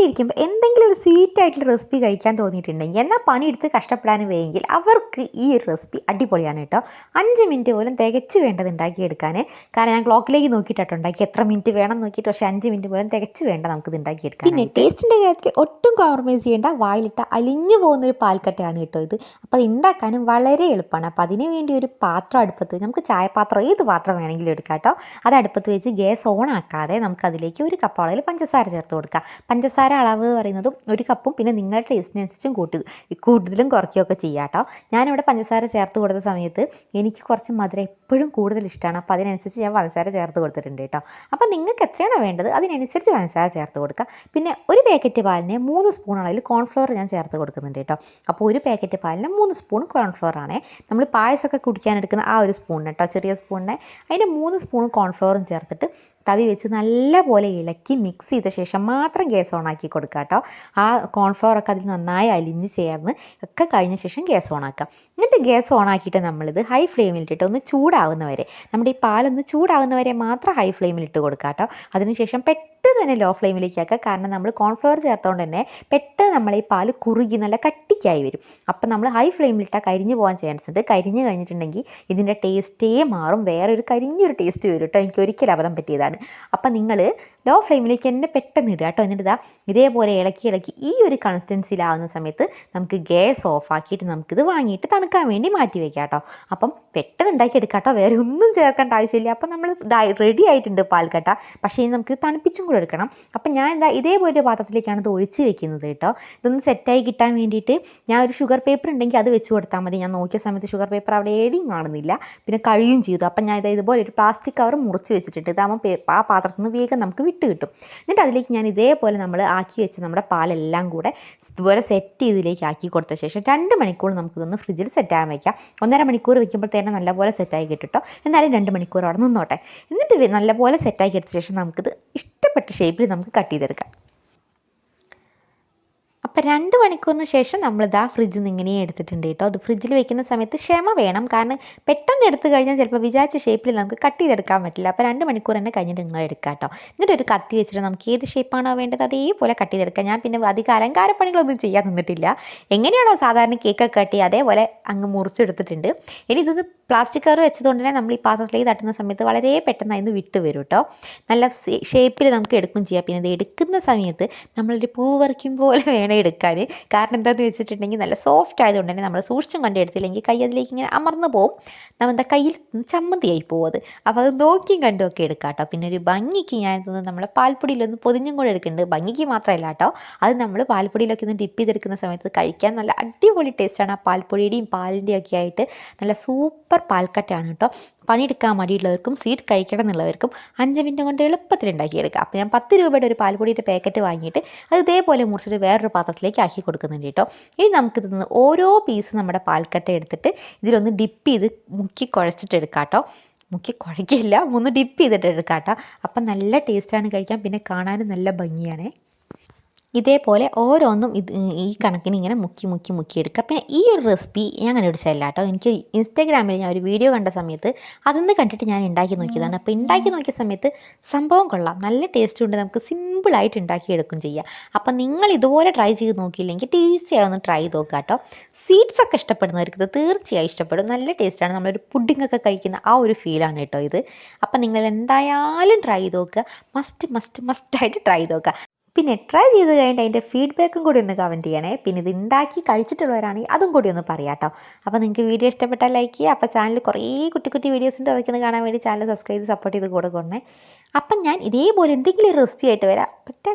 വീട്ടിലിരിക്കുമ്പോൾ എന്തെങ്കിലും ഒരു സ്വീറ്റ് ആയിട്ടുള്ള റെസിപ്പി കഴിക്കാൻ തോന്നിയിട്ടുണ്ടെങ്കിൽ എന്നാൽ പണിയെടുത്ത് കഷ്ടപ്പെടാൻ വേണമെങ്കിൽ അവർക്ക് ഈ ഒരു റെസിപ്പി അടിപൊളിയാണ് കേട്ടോ. അഞ്ച് മിനിറ്റ് പോലും തികച്ച് വേണ്ടത് ഉണ്ടാക്കിയെടുക്കാൻ കാരണം ഞാൻ ക്ലോക്കിലേക്ക് നോക്കിയിട്ടോ ഉണ്ടാക്കി എത്ര മിനിറ്റ് വേണം നോക്കിയിട്ട് പക്ഷേ അഞ്ച് മിനിറ്റ് പോലും തികച്ച് വേണ്ട നമുക്ക് നമുക്കിത് ഉണ്ടാക്കിയെടുക്കാൻ പിന്നെ ടേസ്റ്റിന്റെ കാര്യത്തിൽ ഒട്ടും കോംപ്രമൈസ് ചെയ്യേണ്ട വായിലിട്ട അലിഞ്ഞു പോകുന്ന ഒരു പാൽക്കട്ടയാണ് കേട്ടോ ഇത്. അപ്പോൾ അത് ഉണ്ടാക്കാനും വളരെ എളുപ്പമാണ്. അപ്പോൾ അതിന് വേണ്ടി ഒരു പാത്രം അടുപ്പത്ത് നമുക്ക് ചായപാത്രം ഏത് പാത്രം വേണമെങ്കിലും എടുക്കാം കേട്ടോ. അത് അടുപ്പത്ത് വെച്ച് ഗ്യാസ് ഓൺ ആക്കാതെ നമുക്കതിലേക്ക് ഒരു കപ്പ് അളവിൽ പഞ്ചസാര ചേർത്ത് കൊടുക്കാം. പഞ്ചസാര അളവ് എന്ന് പറയുന്നതും ഒരു കപ്പും പിന്നെ നിങ്ങളുടെ ടേസ്റ്റിനനുസരിച്ചും കൂട്ടുക. കൂടുതലും കുറയ്ക്കുകയൊക്കെ ചെയ്യാം കേട്ടോ ഞാനിവിടെ പഞ്ചസാര ചേർത്ത് കൊടുത്ത സമയത്ത് എനിക്ക് കുറച്ച് മധുരം എപ്പോഴും കൂടുതൽ ഇഷ്ടമാണ്. അപ്പോൾ അതിനനുസരിച്ച് ഞാൻ പഞ്ചസാര ചേർത്ത് കൊടുത്തിട്ടുണ്ട് കേട്ടോ അപ്പോൾ നിങ്ങൾക്ക് എത്രയാണോ വേണ്ടത് അതിനനുസരിച്ച് പഞ്ചസാര ചേർത്ത് കൊടുക്കുക. പിന്നെ ഒരു പാക്കറ്റ് പാലിന് മൂന്ന് സ്പൂൺ അളവിൽ കോൺഫ്ലവർ ഞാൻ ചേർത്ത് കൊടുക്കുന്നുണ്ട് കേട്ടോ അപ്പോൾ ഒരു പാക്കറ്റ് പാലിന് മൂന്ന് സ്പൂൺ കോൺഫ്ലോർ ആണേ. നമ്മൾ പായസമൊക്കെ കുടിക്കാൻ എടുക്കുന്ന ആ ഒരു സ്പൂണിന് കേട്ടോ ചെറിയ സ്പൂണിനെ അതിന് മൂന്ന് സ്പൂൺ കോൺഫ്ലോറും ചേർത്തിട്ട് തവി വെച്ച് നല്ലപോലെ ഇളക്കി മിക്സ് ചെയ്ത ശേഷം മാത്രം ഗ്യാസ് ഓൺ ആക്കി കൊടുക്കുക കേട്ടോ ആ കോൺഫ്ലവറൊക്കെ അതിൽ നന്നായി അലിഞ്ഞ് ചേർന്ന് ഒക്കെ കഴിഞ്ഞ ശേഷം ഗ്യാസ് ഓൺ ആക്കാം. എന്നിട്ട് ഗ്യാസ് ഓൺ ആക്കിയിട്ട് നമ്മളിത് ഹൈ ഫ്ലെയിമിൽ ഫ്ലെയിമിലിട്ടിട്ട് ഒന്ന് ചൂടാവുന്നവരെ നമ്മുടെ ഈ പാലൊന്ന് ചൂടാവുന്നവരെ മാത്രം ഹൈ ഫ്ലെയിമിൽ ഇട്ട് കൊടുക്കുക കേട്ടോ അതിനുശേഷം പെട്ടെന്ന് തന്നെ ലോ ഫ്ലെയിമിലേക്ക് ആക്കുക കാരണം നമ്മൾ കോൺഫ്ലവർ ചേർത്തുകൊണ്ട് തന്നെ പെട്ടെന്ന് നമ്മൾ ഈ പാൽ കുറുകി നല്ല കട്ടിക്കായി വരും. അപ്പം നമ്മൾ ഹൈ ഫ്ലെയിമിലിട്ടാൽ കരിഞ്ഞു പോകാൻ ചാൻസ് ഉണ്ട്. കരിഞ്ഞ് കഴിഞ്ഞിട്ടുണ്ടെങ്കിൽ ഇതിന്റെ ടേസ്റ്റേ മാറും. വേറെ ഒരു കരിഞ്ഞൊരു ടേസ്റ്റ് വരും കേട്ടോ. എനിക്ക് ഒരിക്കലും അബദ്ധം പറ്റിയതാണ്. അപ്പം നിങ്ങൾ ലോ ഫ്ലെയിമിലേക്ക് തന്നെ പെട്ടെന്ന് ഇടുക കേട്ടോ. എന്നിട്ട് ഇതാ ഇതേപോലെ ഇളക്കി ഇളക്കി ഈ ഒരു കൺസിസ്റ്റൻസിയിലാവുന്ന സമയത്ത് നമുക്ക് ഗ്യാസ് ഓഫാക്കിയിട്ട് നമുക്കിത് വാങ്ങിയിട്ട് തണുക്കാൻ വേണ്ടി മാറ്റി വെക്കാം കേട്ടോ. അപ്പം പെട്ടെന്ന് ഉണ്ടാക്കി എടുക്കാം കേട്ടോ. വേറെ ഒന്നും ചേർക്കേണ്ട ആവശ്യമില്ല. അപ്പം നമ്മൾ റെഡി ആയിട്ടുണ്ട് പാൽക്കട്ട പക്ഷേ ഇനി നമുക്ക് തണുപ്പിച്ചും കൂടെ എടുക്കണം. അപ്പം ഞാൻ എന്താ ഇതേപോലെ പാത്രത്തിലേക്കാണ് ഇത് ഒഴിച്ച് വെക്കുന്നത് കേട്ടോ. ഇതൊന്ന് സെറ്റായി കിട്ടാൻ വേണ്ടിയിട്ട് ഞാൻ ഒരു ഷുഗർ പേപ്പർ ഉണ്ടെങ്കിൽ അത് വെച്ച് കൊടുത്താൽ മതി. ഞാൻ നോക്കിയ സമയത്ത് ഷുഗർ പേപ്പർ അവിടെ ഏടിയും കാണുന്നില്ല. പിന്നെ കഴിയും ചെയ്തു. അപ്പം ഞാൻ ഇതേ ഇതുപോലെ ഒരു പ്ലാസ്റ്റിക് കവർ മുറിച്ച് വെച്ചിട്ടുണ്ട്. ഇതാകുമ്പോൾ ആ പാത്രത്തിൽ നിന്ന് വേഗം നമുക്ക് വിട്ട് കിട്ടും. എന്നിട്ട് അതിലേക്ക് ഞാൻ ഇതേപോലെ നമ്മൾ ആക്കി വെച്ച് നമ്മുടെ പാലെല്ലാം കൂടെ ഇതുപോലെ സെറ്റ് ചെയ്തിലേക്ക് ആക്കി കൊടുത്ത ശേഷം രണ്ട് മണിക്കൂർ നമുക്കിതൊന്ന് ഫ്രിഡ്ജിൽ സെറ്റാകാൻ വയ്ക്കാം ഒന്നര മണിക്കൂർ വെക്കുമ്പോഴത്തേനും നല്ലപോലെ സെറ്റായി കിട്ടും എന്നാലും രണ്ട് മണിക്കൂർ അവിടെ നിന്നോട്ടെ. എന്നിട്ട് നല്ലപോലെ സെറ്റാക്കി എടുത്ത ശേഷം നമുക്കിത് ഇഷ്ടപ്പെട്ട ഷേപ്പിൽ നമുക്ക് കട്ട് ചെയ്തെടുക്കാം. അപ്പോൾ രണ്ട് മണിക്കൂറിന് ശേഷം നമ്മളിതാ ഫ്രിഡ്ജിൽ നിന്ന് ഇങ്ങനെ എടുത്തിട്ടുണ്ട് കേട്ടോ. അത് ഫ്രിഡ്ജിൽ വെക്കുന്ന സമയത്ത് ക്ഷമ വേണം. കാരണം പെട്ടെന്ന് എടുത്തു കഴിഞ്ഞാൽ ചിലപ്പോൾ വിചാരിച്ച ഷേപ്പിൽ നമുക്ക് കട്ട് ചെയ്തെടുക്കാൻ പറ്റില്ല. അപ്പോൾ രണ്ട് മണിക്കൂർ തന്നെ കഴിഞ്ഞിട്ട് നിങ്ങൾ എടുക്കാം കേട്ടോ. എന്നിട്ട് ഒരു കത്തി വെച്ചിട്ട് നമുക്ക് ഏത് ഷേപ്പാണോ വേണ്ടത് അതേപോലെ കട്ട് ചെയ്തെടുക്കാം. ഞാൻ പിന്നെ അധികം അലങ്കാരപ്പണികളൊന്നും ചെയ്യാൻ നിന്നിട്ടില്ല. എങ്ങനെയാണോ സാധാരണ കേക്കൊക്കെ കട്ട് ചെയ്യുക അതേപോലെ അങ്ങ് മുറിച്ചെടുത്തിട്ടുണ്ട്. ഇനി ഇതൊന്ന് പ്ലാസ്റ്റിക് കവർ വെച്ചതുകൊണ്ട് തന്നെ നമ്മൾ ഈ പാത്രത്തിലേക്ക് തട്ടുന്ന സമയത്ത് വളരെ പെട്ടെന്ന് അതിന് വിട്ട് വരും കേട്ടോ. നല്ല ഷേപ്പിൽ നമുക്ക് എടുക്കും ചെയ്യാം. പിന്നെ ഇത് എടുക്കുന്ന സമയത്ത് നമ്മളൊരു പൂ പറിക്കും പോലെ വേണം എടുക്കാൻ. കാരണം എന്താണെന്ന് വെച്ചിട്ടുണ്ടെങ്കിൽ നല്ല സോഫ്റ്റ് ആയതുകൊണ്ട് തന്നെ നമ്മൾ സൂക്ഷിച്ചും കണ്ടെടുത്തില്ലെങ്കിൽ കൈ അതിലേക്ക് ഇങ്ങനെ അമർന്ന് പോവും നമ്മുടെ കയ്യിൽ ചമ്മന്തിയായി പോകും അപ്പോൾ അത് നോക്കിയും കണ്ടും ഒക്കെ എടുക്കാം കേട്ടോ പിന്നെ ഒരു ഭംഗിക്ക് ഞാൻ ഇതൊന്ന് നമ്മൾ പാൽപ്പൊടിയിലൊന്ന് പൊതിഞ്ഞും കൂടെ എടുക്കുന്നുണ്ട്. ഭംഗിക്ക് മാത്രമല്ല കേട്ടോ അത് നമ്മൾ പാൽപ്പൊടിയിലൊക്കെ ഒന്ന് ഡിപ്പ് ചെയ്തെടുക്കുന്ന സമയത്ത് കഴിക്കാൻ നല്ല അടിപൊളി ടേസ്റ്റാണ് ആ പാൽപ്പൊടിയുടെയും പാലിന്റെയും ഒക്കെ ആയിട്ട് നല്ല സൂപ്പർ പാൽക്കട്ടയാണ് കേട്ടോ പണിയെടുക്കാൻ മടിയുള്ളവർക്കും സ്വീറ്റ് കഴിക്കണം എന്നുള്ളവർക്കും അഞ്ച് മിനിറ്റ് കൊണ്ട് എളുപ്പത്തിൽ ഉണ്ടാക്കിയെടുക്കാം. അപ്പോൾ ഞാൻ പത്ത് രൂപയുടെ ഒരു പാൽപ്പൊടിയുടെ പാക്കറ്റ് വാങ്ങിയിട്ട് അത് ഇതേപോലെ മുറിച്ചിട്ട് വേറൊരു പാത്രത്തിലേക്ക് ആക്കി കൊടുക്കുന്നുണ്ട് കേട്ടോ. ഇനി നമുക്കിത് ഓരോ പീസ് നമ്മുടെ പാൽക്കട്ട എടുത്തിട്ട് ഇതിലൊന്ന് ഡിപ്പ് ചെയ്ത് മുക്കി കുഴച്ചിട്ട് കേട്ടോ. മുക്കി കുഴക്കില്ല ഒന്ന് ഡിപ്പ് ചെയ്തിട്ട് എടുക്കാം കേട്ടോ. അപ്പം നല്ല ടേസ്റ്റാണ് കഴിക്കാൻ. പിന്നെ കാണാനും നല്ല ഭംഗിയാണേ. ഇതേപോലെ ഓരോന്നും ഇത് ഈ കണക്കിന് ഇങ്ങനെ മുക്കി മുക്കി മുക്കി എടുക്കുക. പിന്നെ ഈ ഒരു റെസിപ്പി ഞാൻ കണ്ടുപിടിച്ചതല്ല കേട്ടോ എനിക്ക് ഇൻസ്റ്റാഗ്രാമിൽ ഞാൻ ഒരു വീഡിയോ കണ്ട സമയത്ത് അതൊന്ന് കണ്ടിട്ട് ഞാൻ ഉണ്ടാക്കി നോക്കിയതാണ്. അപ്പോൾ ഉണ്ടാക്കി നോക്കിയ സമയത്ത് സംഭവം കൊള്ളാം. നല്ല ടേസ്റ്റ് ഉണ്ട്. നമുക്ക് സിമ്പിളായിട്ട് ഉണ്ടാക്കിയെടുക്കും ചെയ്യാം. അപ്പോൾ നിങ്ങൾ ഇതുപോലെ ട്രൈ ചെയ്ത് നോക്കിയില്ലെങ്കിൽ തീർച്ചയായും ഒന്ന് ട്രൈ ചെയ്ത് നോക്കുക കേട്ടോ. സ്വീറ്റ്സ് ഒക്കെ ഇഷ്ടപ്പെടുന്നവർക്ക് ഇത് തീർച്ചയായും ഇഷ്ടപ്പെടും. നല്ല ടേസ്റ്റാണ് നമ്മളൊരു പുഡിംഗ് ഒക്കെ കഴിക്കുന്ന ആ ഒരു ഫീലാണ് കേട്ടോ ഇത്. അപ്പം നിങ്ങൾ എന്തായാലും ട്രൈ ചെയ്ത് നോക്കുക. മസ്റ്റ് മസ്റ്റ് മസ്റ്റായിട്ട് ട്രൈ ചെയ്ത് നോക്കുക. പിന്നെ ട്രൈ ചെയ്ത് കഴിഞ്ഞിട്ട് അതിന്റെ ഫീഡ്ബാക്കും കൂടി ഒന്ന് കമന്റ് ചെയ്യണേ. പിന്നെ ഇത് ഉണ്ടാക്കി കഴിച്ചിട്ടുള്ളവരാണെങ്കിൽ അതും കൂടി ഒന്ന് പറയാം കേട്ടോ അപ്പോൾ നിങ്ങൾക്ക് വീഡിയോ ഇഷ്ടപ്പെട്ടാൽ ലൈക്ക് ചെയ്യുക. അപ്പോൾ ചാനൽ കുറേ കുട്ടി കുട്ടി വീഡിയോസ് ഉണ്ട് അതൊക്കെ ഒന്ന് കാണാൻ വേണ്ടി ചാനൽ സബ്സ്ക്രൈബ് ചെയ്ത് സപ്പോർട്ട് ചെയ്ത് കൂടെ കൊണ്ടേ അപ്പം ഞാൻ ഇതേപോലെ എന്തെങ്കിലും റെസിപ്പി ആയിട്ട് വരാം. പറ്റാ